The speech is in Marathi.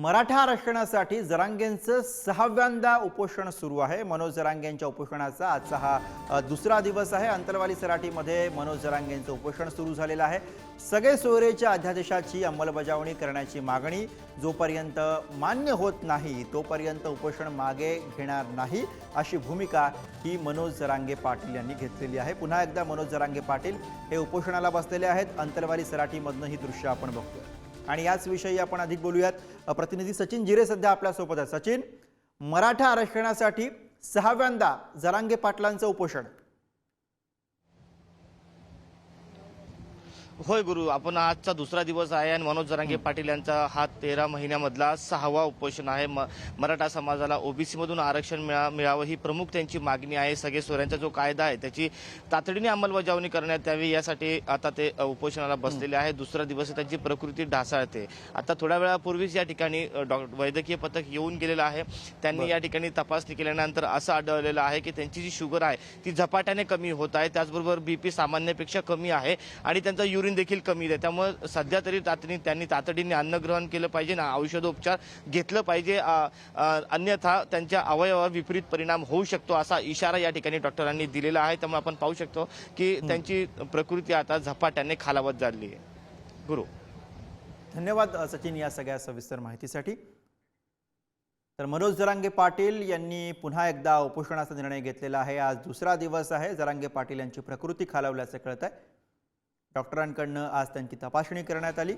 मराठा आरक्षणासाठी जरांगेंचं सहाव्यांदा उपोषण सुरू आहे. मनोज जरांगेंच्या उपोषणाचा आजचा हा दुसरा दिवस आहे. अंतरवाली सराटीमध्ये मनोज जरांगेंचं उपोषण सुरू झालेलं आहे. सगळे सोयरेच्या अध्यादेशाची अंमलबजावणी करण्याची मागणी जोपर्यंत मान्य होत नाही तोपर्यंत उपोषण मागे घेणार नाही अशी भूमिका ही मनोज जरांगे पाटील यांनी घेतलेली आहे. पुन्हा एकदा मनोज जरांगे पाटील हे उपोषणाला बसलेले आहेत. अंतरवाली सराटीमधनं ही दृश्य आपण बघतोय. आणि याच विषयी आपण अधिक बोलूयात. प्रतिनिधी सचिन जिरे सध्या आपल्यासोबत आहेत. सचिन मराठा आरक्षणासाठी सहाव्यांदा जरांगे पाटलांचं उपोषण. होय गुरु आपण आजचा दुसरा दिवस आहे आणि मनोज जरांगे पाटील यांचा हा तेरा महिन्यामधला सहावा उपोषण आहे. म- मराठा समाजाला ओबीसी मधून आरक्षण मिळा मिळावं ही प्रमुख त्यांची मागणी आहे. सगळे सोयऱ्यांचा जो कायदा आहे त्याची तातडीने अंमलबजावणी करण्यात यावी यासाठी आता ते उपोषणाला बसलेले आहे दुसरा दिवस त्यांची प्रकृती ढासाळते. आता थोड्या वेळापूर्वीच या ठिकाणी वैद्यकीय पथक येऊन गेलेलं आहे. त्यांनी या ठिकाणी तपासणी केल्यानंतर असं आढळलेलं आहे की त्यांची जी शुगर आहे ती झपाट्याने कमी होत आहे. त्याचबरोबर बीपी सामान्यापेक्षा कमी आहे आणि त्यांचा युरिन देखील कमी आहे. त्यामुळे सध्या तरी तातडी त्यांनी तातडीने अन्न ग्रहण केलं पाहिजे ना औषधोपचार घेतलं पाहिजे. अन्यथा त्यांच्या अवयवावर विपरीत परिणाम होऊ शकतो असा इशारा या ठिकाणी डॉक्टरांनी दिलेला आहे. त्यामुळे आपण पाहू शकतो की त्यांची प्रकृती आता झपाट्याने खालावत चालली आहे. गुरु. धन्यवाद सचिन या सगळ्या सविस्तर माहितीसाठी. तर मनोज जरांगे पाटील यांनी पुन्हा एकदा उपोषणाचा निर्णय घेतलेला आहे. आज दुसरा दिवस आहे. जरांगे पाटील यांची प्रकृती खालावल्याचं कळत आहे डॉक्टरांकडनं आज त्यांची तपासणी करण्यात आली.